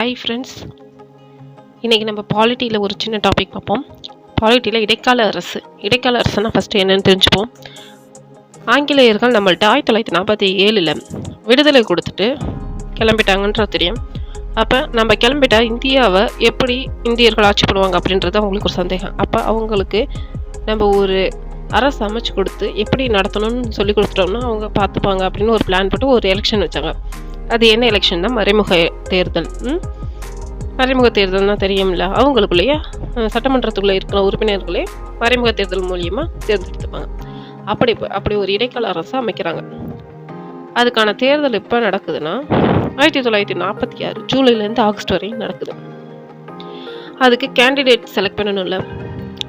Hi friends இன்றைக்கி நம்ம பாலிட்டியில் ஒரு சின்ன டாபிக் பார்ப்போம். பாலிட்டியில் இடைக்கால அரசு. இடைக்கால அரசுனால் ஃபஸ்ட்டு என்னென்னு தெரிஞ்சுப்போம். ஆங்கிலேயர்கள் நம்மள்ட்ட ஆயிரத்தி தொள்ளாயிரத்தி நாற்பத்தி ஏழில் விடுதலை கொடுத்துட்டு கிளம்பிட்டாங்கன்ற தெரியும். அப்போ நம்ம கிளம்பிட்டா இந்தியாவை எப்படி இந்தியர்கள் ஆட்சி பண்ணுவாங்க அப்படின்றது அவங்களுக்கு ஒரு சந்தேகம். அப்போ அவங்களுக்கு நம்ம ஒரு அரசு அமைச்சு கொடுத்து எப்படி நடத்தணும்னு சொல்லி கொடுத்துட்டோம்னா அவங்க பார்த்துப்பாங்க அப்படின்னு ஒரு பிளான் போட்டு ஒரு எலெக்ஷன் வச்சாங்க. அது என்ன எலெக்ஷன் தான்? மறைமுக தேர்தல். ம்? மறைமுக தேர்தல்னா தெரியும்ல. அவங்களுக்குள்ளேயே? சட்டமன்றத்துக்குள்ளே இருக்கிற உறுப்பினர்களே மறைமுக தேர்தல் மூலியமாக தேர்ந்தெடுத்துப்பாங்க. அப்படி அப்படி ஒரு இடைக்கால அரசு அமைக்கிறாங்க. அதுக்கான தேர்தல் எப்போ நடக்குதுன்னா ஆயிரத்தி தொள்ளாயிரத்தி நாற்பத்தி ஆறு ஜூலைலேருந்து ஆகஸ்ட் வரையும் நடக்குது. அதுக்கு கேண்டிடேட் செலக்ட் பண்ணணும்ல.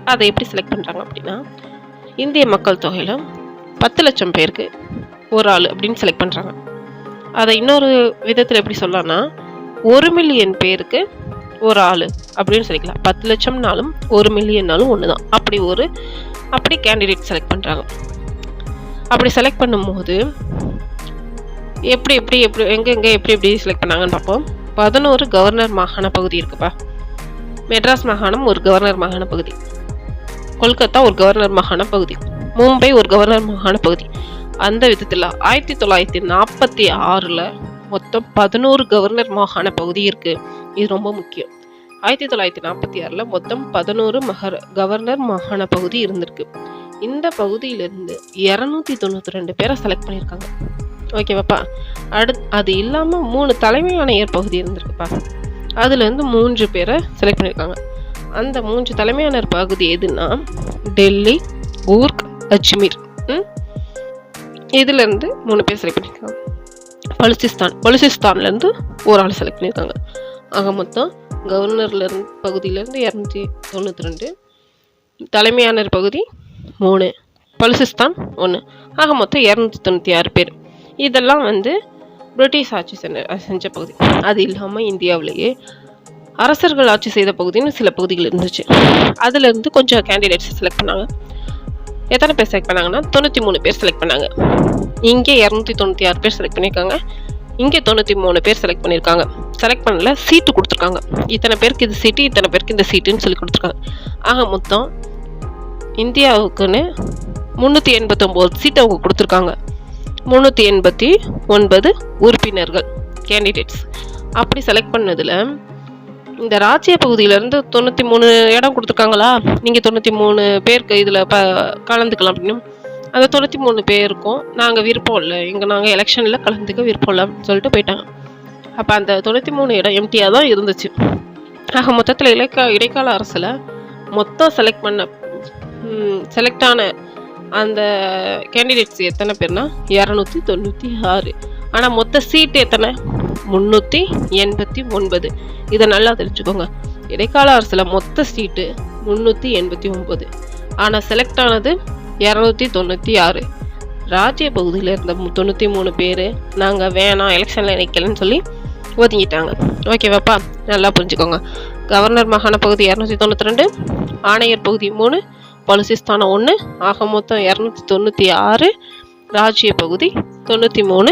அதை எப்படி செலக்ட் பண்ணுறாங்க அப்படின்னா இந்திய மக்கள் தொகையில் பத்து லட்சம் பேருக்கு ஒரு ஆள் அப்படின்னு செலக்ட் பண்ணுறாங்க அதை இன்னொரு விதத்தில் எப்படி சொல்லலாம்னா ஒரு மில்லியன் பேருக்கு ஒரு ஆள் அப்படின்னு சொல்லிக்கலாம். பத்து லட்சம்னாலும் ஒரு மில்லியன்னாலும் ஒன்று தான் அப்படி ஒரு அப்படி கேண்டிடேட் செலக்ட் பண்ணுறாங்க அப்படி செலக்ட் பண்ணும்போது எப்படி எப்படி எப்படி எங்கெங்கே எப்படி எப்படி செலக்ட் பண்ணாங்கன்னு பார்ப்போம். பதினோரு கவர்னர் மாகாண பகுதி இருக்குப்பா. மெட்ராஸ் மாகாணம் ஒரு கவர்னர் மாகாண பகுதி. கொல்கத்தா ஒரு கவர்னர் மாகாண பகுதி. மும்பை ஒரு கவர்னர் மாகாண பகுதி. அந்த விதத்தில் ஆயிரத்தி தொள்ளாயிரத்தி நாற்பத்தி ஆறில் மொத்தம் பதினோரு கவர்னர் மாகாண பகுதி இருக்குது இது ரொம்ப முக்கியம். ஆயிரத்தி தொள்ளாயிரத்தி நாற்பத்தி ஆறில் மொத்தம் பதினோரு மகர கவர்னர் மாகாண பகுதி இருந்திருக்கு. இந்த பகுதியிலிருந்து இரநூத்தி தொண்ணூற்றி ரெண்டு பேரை செலக்ட் பண்ணியிருக்காங்க. ஓகேவாப்பா அடுத் அது இல்லாமல் மூணு தலைமை ஆணையர் பகுதி இருந்திருக்குப்பா அதுலேருந்து மூன்று பேரை செலக்ட் பண்ணியிருக்காங்க. அந்த மூன்று தலைமை ஆணையர் பகுதி எதுன்னா டெல்லி ஊர்க் அஜ்மீர். இதுலேருந்து மூணு பேர் செலக்ட் பண்ணியிருக்காங்க பலுசிஸ்தான் பலுசிஸ்தான்லேருந்து ஒரு ஆள் செலக்ட் பண்ணியிருக்காங்க ஆக மொத்தம் கவர்னர்லேருந்து பகுதியிலேருந்து இரநூத்தி தொண்ணூற்றி ரெண்டு. தலைமையானர் பகுதி மூணு. பலுசிஸ்தான் ஒன்று ஆக மொத்தம் இரநூத்தி தொண்ணூற்றி ஆறு பேர். இதெல்லாம் வந்து பிரிட்டிஷ் ஆட்சி செஞ்ச செஞ்ச பகுதி. அது இல்லாமல் இந்தியாவிலேயே அரசர்கள் ஆட்சி செய்த பகுதின்னு சில பகுதிகள் இருந்துச்சு. அதுலேருந்து கொஞ்சம் கேண்டிடேட்ஸ் செலக்ட் பண்ணாங்க. எத்தனை பேர் செலக்ட் பண்ணாங்கன்னா தொண்ணூற்றி மூணு பேர் செலக்ட் பண்ணாங்க. இங்கே இரநூத்தி தொண்ணூற்றி ஆறு பேர் செலக்ட் பண்ணியிருக்காங்க. இங்கே தொண்ணூற்றி மூணு பேர் செலக்ட் பண்ணியிருக்காங்க. செலக்ட் பண்ணல சீட்டு கொடுத்துருக்காங்க. இத்தனை பேருக்கு இது சீட்டு இத்தனை பேருக்கு இந்த சீட்டுன்னு சொல்லி கொடுத்துருக்காங்க. ஆக மொத்தம் இந்தியாவுக்குன்னு முந்நூற்றி எண்பத்தொம்போது சீட் அவங்க கொடுத்துருக்காங்க. முந்நூற்றி எண்பத்தி ஒன்பது உறுப்பினர்கள் கேண்டிடேட்ஸ் அப்படி செலக்ட் பண்ணதில் இந்த ராஜ்ய பகுதியிலேருந்து தொண்ணூற்றி மூணு இடம் கொடுத்துருக்காங்களா? நீங்கள் தொண்ணூற்றி மூணு பேருக்கு இதில் ப கலந்துக்கலாம் அப்படின்னு. அந்த தொண்ணூற்றி மூணு பேருக்கும் நாங்கள் விருப்பம் இல்லை. இங்கே நாங்கள் எலெக்ஷனில் கலந்துக்க விருப்பம் இல்லை அப்படின்னு சொல்லிட்டு போயிட்டாங்க. அப்போ அந்த தொண்ணூற்றி மூணு இடம் எம்டியாக தான் இருந்துச்சு. ஆக மொத்தத்தில் இடைக்கா இடைக்கால அரசில் மொத்தம் செலக்ட் பண்ண செலக்ட் ஆன அந்த கேண்டிடேட்ஸ் எத்தனை பேர்னா இரநூத்தி தொண்ணூற்றி ஆறு. ஆனால் மொத்த சீட்டு எத்தனை? முந்நூற்றி எண்பத்தி ஒன்பது. இதை நல்லா தெரிஞ்சுக்கோங்க. இடைக்கால அரசில் மொத்த சீட்டு முந்நூற்றி எண்பத்தி ஒன்பது. ஆனால் செலக்ட் ஆனது இரநூத்தி தொண்ணூற்றி ஆறு. ராஜ்ய பகுதியில் இருந்த தொண்ணூற்றி மூணு பேர் நாங்கள் வேணாம் எலெக்ஷனில் நிற்கலன்னு சொல்லி ஒதுங்கிட்டாங்க. ஓகேவாப்பா நல்லா புரிஞ்சுக்கோங்க. கவர்னர் மாகாண பகுதி இரநூத்தி தொண்ணூற்றி ரெண்டு ஆணையர் பகுதி மூணு பலுசிஸ்தானம் ஒன்று ஆக மொத்தம் இரநூத்தி தொண்ணூற்றி ஆறு ராஜ்ய பகுதி தொண்ணூற்றி மூணு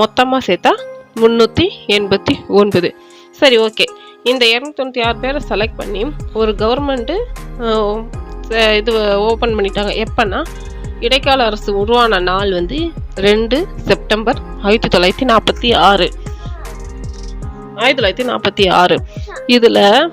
மொத்தமாக சேர்த்தா முந்நூற்றி எண்பத்தி ஒன்பது. சரி ஓகே இந்த இரநூத்தி தொண்ணூற்றி ஆறு பேரை செலக்ட் பண்ணி ஒரு கவர்மெண்ட்டு இது ஓப்பன் பண்ணிட்டாங்க. எப்போன்னா இடைக்கால அரசு உருவான நாள் வந்து ரெண்டு செப்டம்பர் ஆயிரத்தி தொள்ளாயிரத்தி நாற்பத்தி ஆறு. ஆயிரத்தி தொள்ளாயிரத்தி நாற்பத்தி ஆறு. இதில்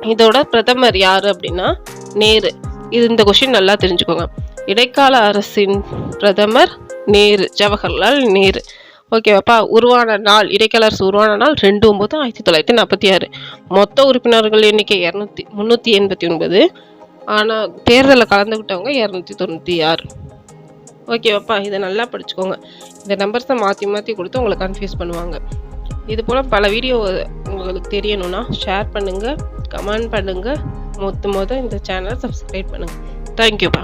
இதோட பிரதமர் யார் அப்படின்னா நேரு. இது இந்த கொஷின் நல்லா தெரிஞ்சுக்கோங்க. இடைக்கால அரசின் பிரதமர் நேரு ஜவஹர்லால் நேரு. ஓகேவாப்பா உருவான நாள் இடைக்கால அரசு உருவான நாள் ரெண்டு ஒம்பது ஆயிரத்தி தொள்ளாயிரத்தி நாற்பத்தி ஆறு. மொத்த உறுப்பினர்கள் எண்ணிக்கை இரநூத்தி முந்நூற்றி எண்பத்தி ஒன்பது. ஆனால் தேர்தலில் கலந்துக்கிட்டவங்க இரநூத்தி தொண்ணூற்றி ஆறு. ஓகேவாப்பா இதை நல்லா படிச்சுக்கோங்க. இந்த நம்பர்ஸை மாற்றி மாற்றி கொடுத்து உங்களை கன்ஃபியூஸ் பண்ணுவாங்க. இது போல் பல வீடியோ உங்களுக்கு தெரியணும்னா ஷேர் பண்ணுங்கள் கமெண்ட் பண்ணுங்கள் மொத்த மொதல் இந்த சேனலை சப்ஸ்கிரைப் பண்ணுங்கள் தேங்க்யூப்பா